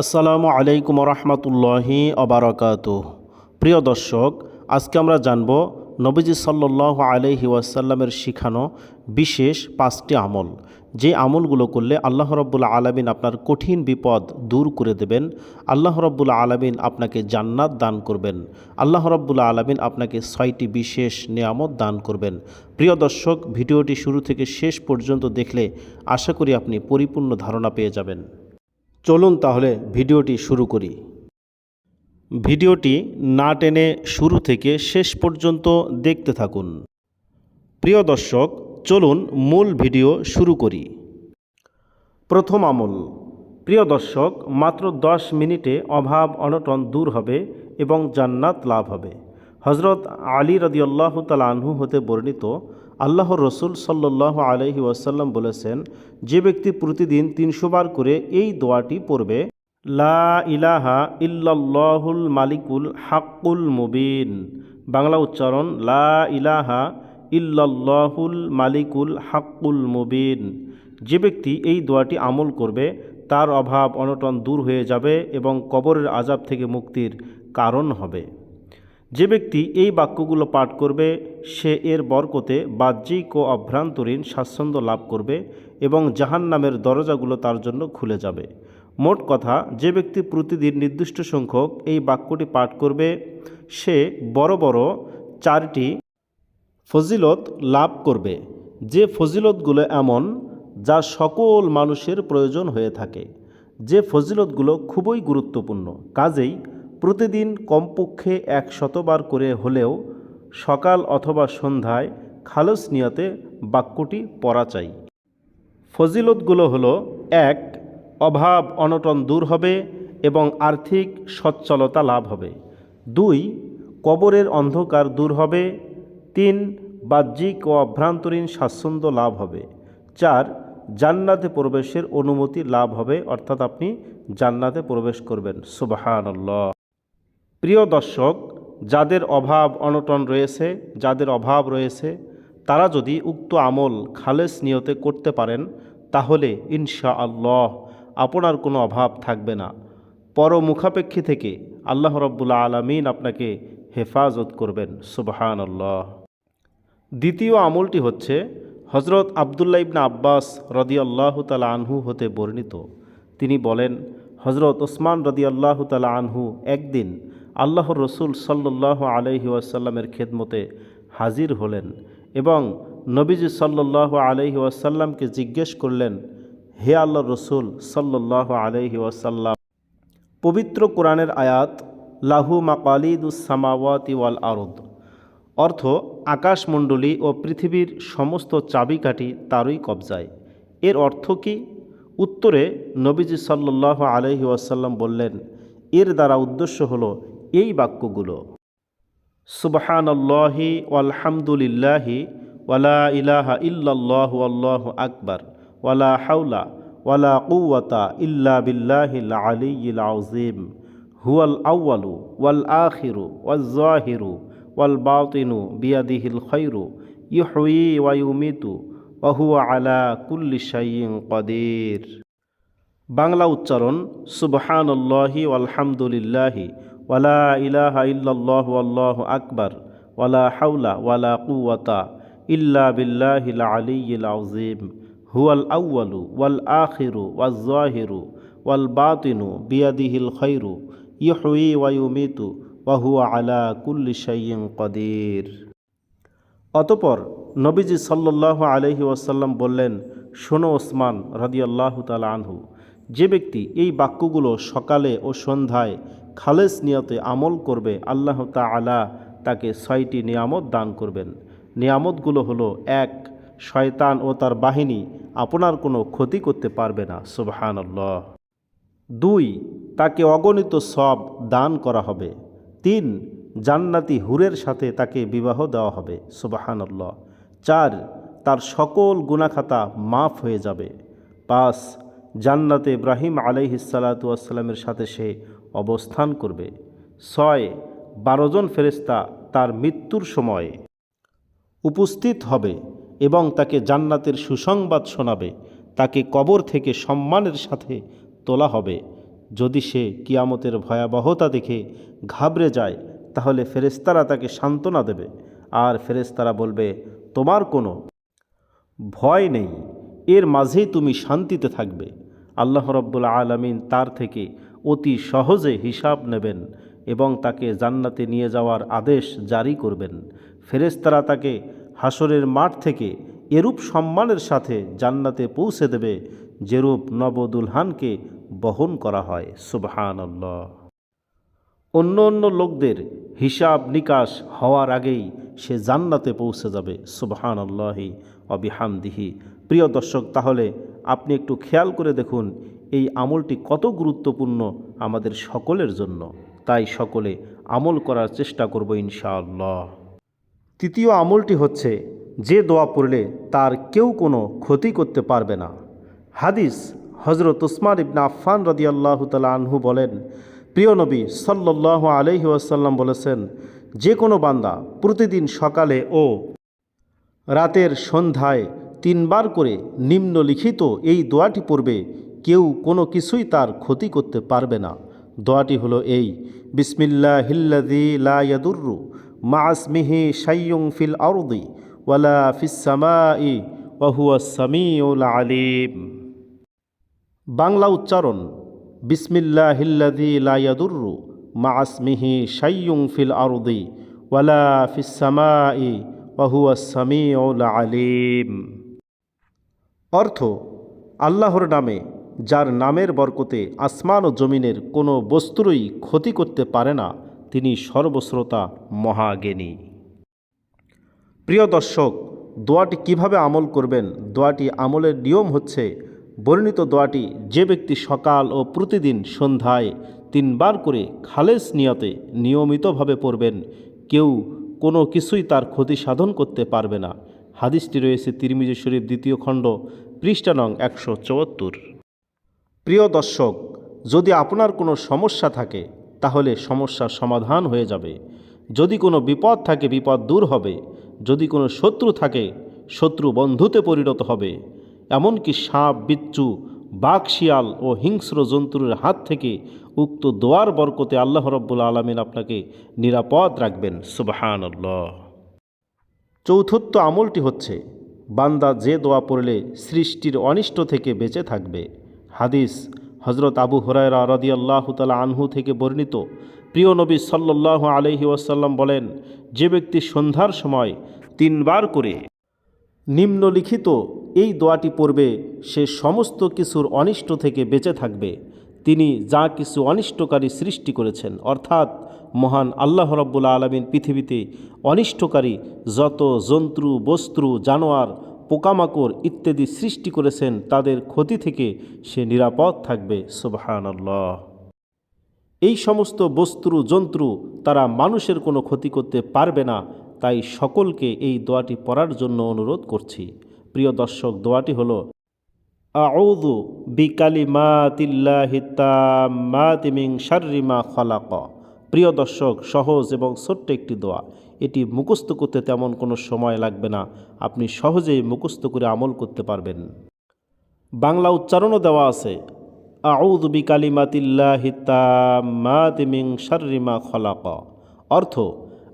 আসসালামু আলাইকুম রহমতুল্লাহি অবরাকাত প্রিয় দর্শক, আজকে আমরা জানব নবীজি সাল্লাহ আলহি ওয়াসাল্লামের শিখানো বিশেষ পাঁচটি আমল। যে আমলগুলো করলে আল্লাহ রব্বুল আলমিন আপনার কঠিন বিপদ দূর করে দেবেন, আল্লাহ রব্বুল আলমিন আপনাকে জান্নাত দান করবেন, আল্লাহ রব্বুল আলমিন আপনাকে ছয়টি বিশেষ নিয়ামত দান করবেন। প্রিয় দর্শক, ভিডিওটি শুরু থেকে শেষ পর্যন্ত দেখলে আশা করি আপনি পরিপূর্ণ ধারণা পেয়ে যাবেন। চলুন তাহলে ভিডিওটি শুরু করি। ভিডিওটি না টেনে শুরু থেকে শেষ পর্যন্ত দেখতে থাকুন। প্রিয় দর্শক, চলুন মূল ভিডিও শুরু করি। প্রথম আমল। প্রিয় দর্শক, মাত্র দশ মিনিটে অভাব অনটন দূর হবে এবং জান্নাত লাভ হবে। হজরত আলী রদিয়াল্লাহ তালাহু হতে বর্ণিত আল্লাহর রসুল সাল্লাহ আলহি ওয়াসাল্লাম বলেছেন, যে ব্যক্তি প্রতিদিন তিনশো বার করে এই দোয়াটি পড়বে, লা ইলাহা ইল্লাল্লাহুল মালিকুল হাক্কুল মুবিন। বাংলা উচ্চারণ, লা ইলাহা ইল্লাল্লাহুল মালিকুল হাক্কুল মুবিন। যে ব্যক্তি এই দোয়াটি আমল করবে, তার অভাব অনটন দূর হয়ে যাবে এবং কবরের আজাব থেকে মুক্তির কারণ হবে। যে ব্যক্তি এই বাক্যগুলো পাঠ করবে, সে এর বরকতে বাহ্যিক ও অভ্রান্তরীণ স্বাচ্ছন্দ্য লাভ করবে এবং জাহান নামের দরজাগুলো তার জন্য খুলে যাবে। মোট কথা, যে ব্যক্তি প্রতিদিন নির্দিষ্ট সংখ্যক এই বাক্যটি পাঠ করবে, সে বড় বড় চারটি ফজিলত লাভ করবে। যে ফজিলতগুলো এমন, যা সকল মানুষের প্রয়োজন হয়ে থাকে। যে ফজিলতগুলো খুবই গুরুত্বপূর্ণ। কাজেই প্রতিদিন কমপক্ষে এক শতবার করে হলেও সকাল অথবা সন্ধ্যায় খালস নিয়তে বাক্যটি পড়া চাই। ফজিলতগুলো হলো, এক, অভাব অনটন দূর হবে এবং আর্থিক সচ্ছলতা লাভ হবে। দুই, কবরের অন্ধকার দূর হবে। তিন, বাহ্যিক ও অভ্রান্তরীণ স্বাচ্ছন্দ্য লাভ হবে। চার, জান্নাতে প্রবেশের অনুমতি লাভ হবে, অর্থাৎ আপনি জান্নাতে প্রবেশ করবেন। সুবাহানল্লাহ। প্রিয় দর্শক, যাদের অভাব অনটন রয়েছে, যাদের অভাব রয়েছে, তারা যদি উক্ত আমল খালেস নিয়তে করতে পারেন, তাহলে ইনশা আল্লাহ আপনার কোনো অভাব থাকবে না। পর মুখাপেক্ষী থেকে আল্লাহ রব্বুল্লা আলমিন আপনাকে হেফাজত করবেন সুবহান আল্লাহ দ্বিতীয় আমলটি হচ্ছে হজরত আবদুল্লা ইবনা আব্বাস রদি আল্লাহ তালা আনহু হতে বর্ণিত। তিনি বলেন হজরত ওসমান রদি আল্লাহ তালা আনহু একদিন আল্লাহর রসুল সাল্লাহ আলহি ওয়াসাল্লামের খেদমতে হাজির হলেন এবং নবীজি সাল্লাহ আলহি ওয়াসাল্লামকে জিজ্ঞেস করলেন, হে আল্লাহ রসুল সাল্লাহ আলহি ওয়াসাল্লাম, পবিত্র কোরআনের আয়াত, লাহু মাকালিদুসামাওয়াতি ওয়াল আরদ, অর্থ আকাশমণ্ডলী ও পৃথিবীর সমস্ত চাবিকাঠি তারই কবজায়। এর অর্থ কি? উত্তরে নবীজি সাল্লাহ আলহি ওয়াসাল্লাম বললেন, এর দ্বারা উদ্দেশ্য হলো এই বাক্যগুলো, সুবহানাল্লাহি আলহামদুলিল্লাহি ওয়ালা ইলাহা ইল্লাল্লাহ আল্লাহ আকবার ওয়ালা হাউলা ওয়ালা কুওয়াতা ইল্লা বিল্লাহিল আলিয়িল আযীম। হুয়াল আউয়ালু ওয়াল আখিরু ওয়াল জাহিরু ওয়াল বাতিনু বিয়াদিহিল খৈরু ইহুই ওয়া ইউমিতু ওয়া হুয়া আলা কুল্লি শাইইন কদির। বাংলা উচ্চারণ, সুবহানাল্লাহি আলহামদুলিল্লাহি ওয়ালা ইলাহা ইল্লাল্লাহু আল্লাহু আকবার, ওয়ালা হাওলা ওয়ালা কুওয়াতা ইল্লা বিল্লাহিল আলিয়্যিল আযীম। হুয়াল আউয়ালু ওয়াল আখিরু ওয়াজ জাহিরু ওয়াল বাতিনু বিয়াদিহিল খৈরু ইহুই ওয়া হুয়া আলা কুল্লি শাইইন কদির। অতপর নবীজি সাল্লাহ আলহি ওয়াসাল্লাম বললেন, শোনো ওসমান রাদিয়াল্লাহু তালা আনহু, যে ব্যক্তি এই বাক্যগুলো সকালে ও সন্ধ্যায় খালেস নিয়তে আমল করবে আল্লাহ তালা তাকে ছয়টি নিয়ামত দান করবেন। নিয়ামতগুলো হলো, এক, শয়তান ও তার বাহিনী আপনার কোনো ক্ষতি করতে পারবে না। সুবাহানল্লাহ। দুই, তাকে অগণিত সব দান করা হবে। তিন, জান্নাতি হুরের সাথে তাকে বিবাহ দেওয়া হবে। সুবাহান আল্লাহ চার, তার সকল গুণাখাতা মাফ হয়ে যাবে। পাঁচ, জান্নাতে ইব্রাহিম আলাইহিসালাতুয়াসাল্লামের সাথে সে অবস্থান করবে। ছয় বারোজন ফেরেস্তা তার মৃত্যুর সময় উপস্থিত হবে এবং তাকে জান্নাতের সুসংবাদ শোনাবে। তাকে কবর থেকে সম্মানের সাথে তোলা হবে। যদি সে কিয়ামতের ভয়াবহতা দেখে ঘাবড়ে যায়, তাহলে ফেরেস্তারা তাকে সান্ত্বনা দেবে। আর ফেরেস্তারা বলবে, তোমার কোনো ভয় নেই। এর মাঝেই তুমি শান্তিতে থাকবে। আল্লাহ রব্বুল আলমিন তার থেকে অতি সহজে হিসাব নেবেন এবং তাকে জান্নাতে নিয়ে যাওয়ার আদেশ জারি করবেন। ফেরেস্তারা তাকে হাসরের মাঠ থেকে এরূপ সম্মানের সাথে জান্নাতে পৌঁছে দেবে, যেরূপ নবদুলহানকে বহন করা হয়। সুবহানল্লাহ। অন্য অন্য লোকদের হিসাব নিকাশ হওয়ার আগেই সে জান্নাতে পৌঁছে যাবে। সুবহান আল্লাহি অবিহামদিহি প্রিয় দর্শক, তাহলে আপনি একটু খেয়াল করে দেখুন এই আমলটি কত গুরুত্বপূর্ণ আমাদের সকলের জন্য। তাই সকলে আমল করার চেষ্টা করব ইনশাআল্লাহ। তৃতীয় আমলটি হচ্ছে, যে দোয়া পড়লে তার কেউ কোনো ক্ষতি করতে পারবে না। হাদিস হজরত উসমান ইবনা আফফান রদিয়াল্লাহ তালা আনহু বলেন, প্রিয় নবী সাল্লাহ আলহি আসাল্লাম বলেছেন, যে কোনো বান্দা প্রতিদিন সকালে ও রাতের সন্ধ্যায় তিনবার করে নিম্নলিখিত এই দোয়াটি পড়বে কেউ কোনো কিছুই তার ক্ষতি করতে পারবে না। দোয়াটি হলো এই বিসমিল্লা হিল্লাদি লা ইয়াদুররু মাসমিহি শাইয়ুং ফিল আরদি ওয়ালা ফিসামা ফিসামাই ওয়াহুয়া সামিউল আলিম। বাংলা উচ্চারণ বিসমিল্লা হিল্লাদি লা ইয়াদুররু মাসমিহি শাইয়ুং ফিল আরদি ওয়ালা ফিসামা ফিসামাই ওয়াহুয়া সামিউল আলিম। অর্থ, আল্লাহর নামে যার নামের বরকতে আসমান ও জমিনের কোনো বস্তুরই ক্ষতি করতে পারে না, তিনি সর্বশ্রোতা মহাজ্ঞানী। প্রিয় দর্শক, দোয়াটি কীভাবে আমল করবেন? দোয়াটি আমলের নিয়ম হচ্ছে, বর্ণিত দোয়াটি যে ব্যক্তি সকাল ও প্রতিদিন সন্ধ্যায় তিনবার করে খালেস নিয়তে নিয়মিতভাবে পড়বেন, কেউ কোনো কিছুই তার ক্ষতি সাধন করতে পারবে না। হাদিসটি রয়েছে তিরমিজি শরীফ দ্বিতীয় খণ্ড, পৃষ্ঠা নং একশো চুয়াত্তর। প্রিয় দর্শক, যদি আপনার কোনো সমস্যা থাকে, তাহলে সমস্যার সমাধান হয়ে যাবে। যদি কোনো বিপদ থাকে, বিপদ দূর হবে। যদি কোনো শত্রু থাকে, শত্রু বন্ধুতে পরিণত হবে। এমনকি সাপ, বিচ্ছু, বাঘ, শিয়াল ও হিংস্র জন্তুর হাত থেকে উক্ত দোয়ার বরকতে আল্লাহ রব্বুল আলমিন আপনাকে নিরাপদ রাখবেন। সুবাহান আল্লাহ চৌথত্ব আমলটি হচ্ছে, বান্দা যে দোয়া পড়লে সৃষ্টির অনিষ্ট থেকে বেঁচে থাকবে। হাদিস হজরত আবু হরায়রা রদি আল্লাহ তালা আনহু থেকে বর্ণিত। প্রিয় নবী সাল্লাহ আলহি ওয়াসাল্লাম বলেন, যে ব্যক্তি সন্ধ্যার সময় তিনবার করে নিম্নলিখিত এই দোয়াটি পড়বে, সে সমস্ত কিছুর অনিষ্ট থেকে বেঁচে থাকবে। তিনি যা কিছু অনিষ্টকারী সৃষ্টি করেছেন, অর্থাৎ মহান আল্লাহ রব্বুল আলমিন পৃথিবীতে অনিষ্টকারী যত জন্তু, বস্তু, জানোয়ার পোকামাকড় ইত্যাদি সৃষ্টি করেছেন, তাদের ক্ষতি থেকে সে নিরাপদ থাকবে। সুবহান আল্লাহ এই সমস্ত বস্তু জন্তু তারা মানুষের কোনো ক্ষতি করতে পারবে না, তাই সকলকে এই দোয়াটি পড়ার জন্য অনুরোধ করছি। প্রিয় দর্শক, দোয়াটি হল আউদু বিকালিমাতিল্লাহিতামিং শারিমা খলাক। প্রিয় দর্শক, সহজ এবং ছোট্ট একটি দোয়া। এটি মুখস্থ করতে তেমন কোনো সময় লাগবে না। আপনি সহজেই মুখস্থ করে আমল করতে পারবেন। বাংলা উচ্চারণও দেওয়া আছে। আউদ বিকালিমাতিল্লাহিতামিং শারিমা খলাক। অর্থ,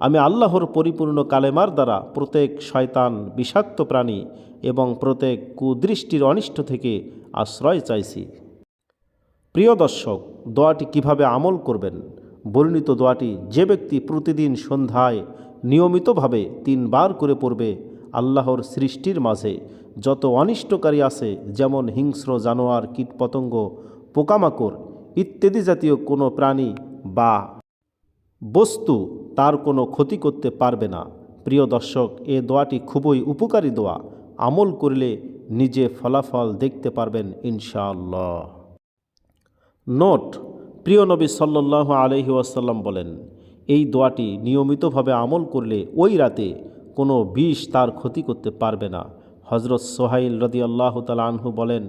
আমি আল্লাহর পরিপূর্ণ কালেমার দ্বারা প্রত্যেক শয়তান বিষাক্ত প্রাণী এবং প্রত্যেক কুদৃষ্টির অনিষ্ট থেকে আশ্রয় চাইছি। প্রিয় দর্শক, দোয়াটি কীভাবে আমল করবেন? বর্ণিত দোয়াটি যে ব্যক্তি প্রতিদিন সন্ধ্যায় নিয়মিতভাবে তিনবার করে পড়বে আল্লাহর সৃষ্টির মাঝে। যত অনিষ্টকারী আছে, যেমন হিংস্র জানোয়ার, কীটপতঙ্গ, পোকামাকড় ইত্যাদি জাতীয় কোনো প্রাণী বা বস্তু তার কোনো ক্ষতি করতে পারবে না। প্রিয় দর্শক, এ দোয়াটি খুবই উপকারী দোয়া। আমল করলে নিজে ফলাফল দেখতে পারবেন ইনশাআল্লাহ। নোট, প্রিয় নবী সাল্লাহ আলহি ওয়াসাল্লাম বলেন এই দোয়াটি নিয়মিতভাবে আমল করলে ওই রাতে কোনো বিষ তার ক্ষতি করতে পারবে না। হজরত সোহাইল রদি আল্লাহ আনহু বলেন,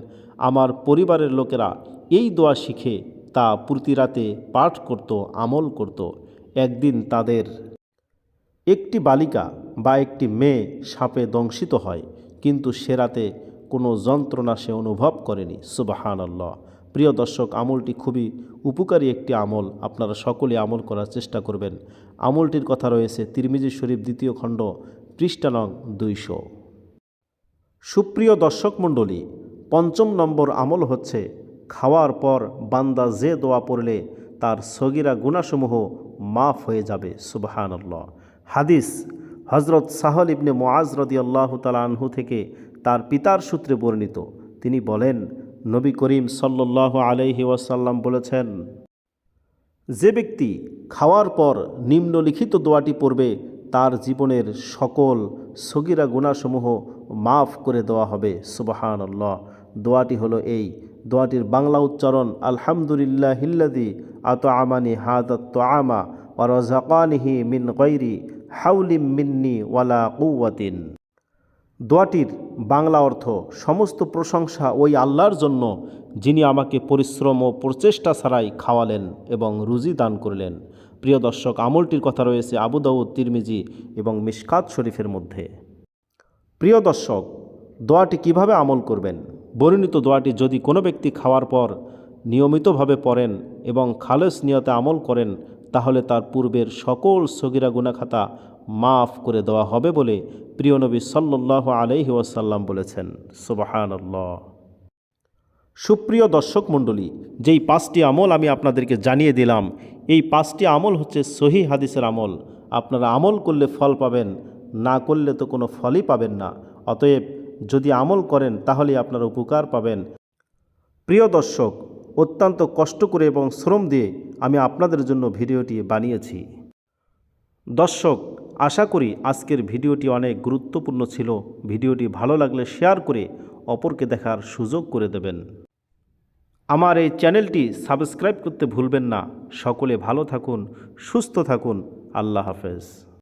আমার পরিবারের লোকেরা এই দোয়া শিখে তা প্রতি রাতে পাঠ করত, আমল করত। একদিন তাদের একটি বালিকা বা একটি মেয়ে সাপে দংশিত হয়, কিন্তু সে রাতে কোনো যন্ত্রণা সে অনুভব করেনি। সুবাহান আল্লাহ প্রিয় দর্শক, আমলটি খুবই উপকারী একটি আমল। আপনারা সকলে আমল করার চেষ্টা করবেন। আমলটির কথা রয়েছে তিরমিজি শরীফ দ্বিতীয় খণ্ড পৃষ্ঠানং দুইশো। সুপ্রিয় দর্শক মণ্ডলী, পঞ্চম নম্বর আমল হচ্ছে, খাওয়ার পর বান্দা যে দোয়া পড়লে তার সগিরা গুণাসমূহ মাফ হয়ে যাবে, সুবাহানল্লাহ। হাদিস হজরত সাহল ইবনে মোয়াজ রদি আল্লাহ আনহু থেকে তার পিতার সূত্রে বর্ণিত। তিনি বলেন নবী করিম সাল্লাহ আলাইহি ওয়াসাল্লাম বলেছেন, যে ব্যক্তি খাওয়ার পর নিম্নলিখিত দোয়াটি পড়বে, তার জীবনের সকল সগিরা গুণাসমূহ মাফ করে দেওয়া হবে। সুবাহান আল্লাহ দোয়াটি হলো এই। দোয়াটির বাংলা উচ্চারণ আলহামদুলিল্লাহ হিল্লাদি আত আমানি হাদাত আমা ওয়ারাজাকানিহি মিন গৈরি হাউলিম মিন্নি ওয়ালা কৌয়াতিন দোয়াটির বাংলা অর্থ, সমস্ত প্রশংসা ওই আল্লাহর জন্য, যিনি আমাকে পরিশ্রম ও প্রচেষ্টা ছাড়াই খাওয়ালেন এবং রুজি দান করলেন প্রিয় দর্শক, আমলটির কথা রয়েছে আবু দাউদ, তিরমিজি এবং মিশকাত শরীফের মধ্যে। প্রিয় দর্শক, দোয়াটি কীভাবে আমল করবেন? বর্ণিত দোয়াটি, যদি কোনো ব্যক্তি খাওয়ার পর নিয়মিতভাবে পড়েন এবং খালেস নিয়তে আমল করেন, তাহলে তার পূর্বের সকল সগিরা গুনাখাতা মাফ করে দেওয়া হবে বলে প্রিয় নবী সাল্লাহ আলহি ওয়াসাল্লাম বলেছেন সুবাহান সুপ্রিয় দর্শক মণ্ডলী, যেই পাঁচটি আমল আমি আপনাদেরকে জানিয়ে দিলাম, এই পাঁচটি আমল হচ্ছে সহি হাদিসের আমল। আপনারা আমল করলে ফল পাবেন, না করলে তো কোনো ফলই পাবেন না। অতএব যদি আমল করেন তাহলে আপনারা উপকার পাবেন। প্রিয় দর্শক, অত্যন্ত কষ্ট করে এবং শ্রম দিয়ে আমি আপনাদের জন্য ভিডিওটি বানিয়েছি। দর্শক আশা করি আজকের ভিডিওটি অনেক গুরুত্বপূর্ণ ছিল। ভিডিওটি ভালো লাগলে শেয়ার করে অপরকে দেখার সুযোগ করে দেবেন। আমার এই চ্যানেলটি সাবস্ক্রাইব করতে ভুলবেন না। সকলে ভালো থাকুন, সুস্থ থাকুন। আল্লাহ হাফেজ।